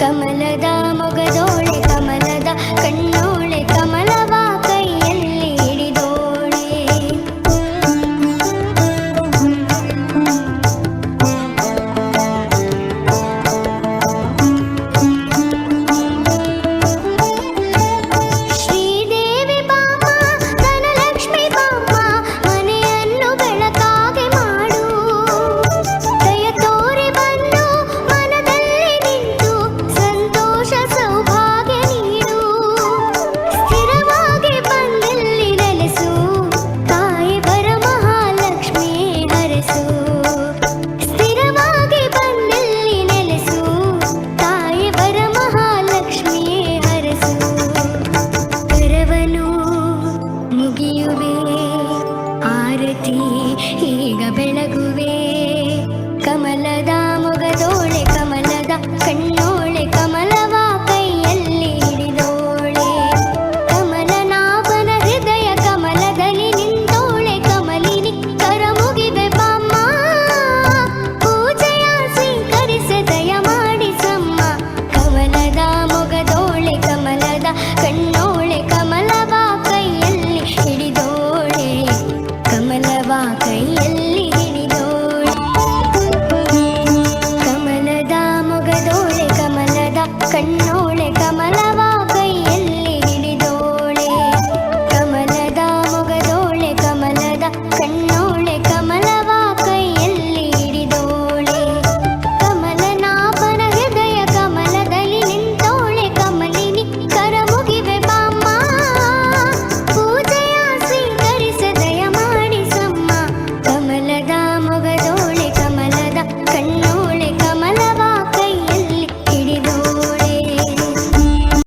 ಕಮಲದ ಮೊಗದೋ ಆರತಿ ಈಗ ಬೆಳಗುವೆ 啊可以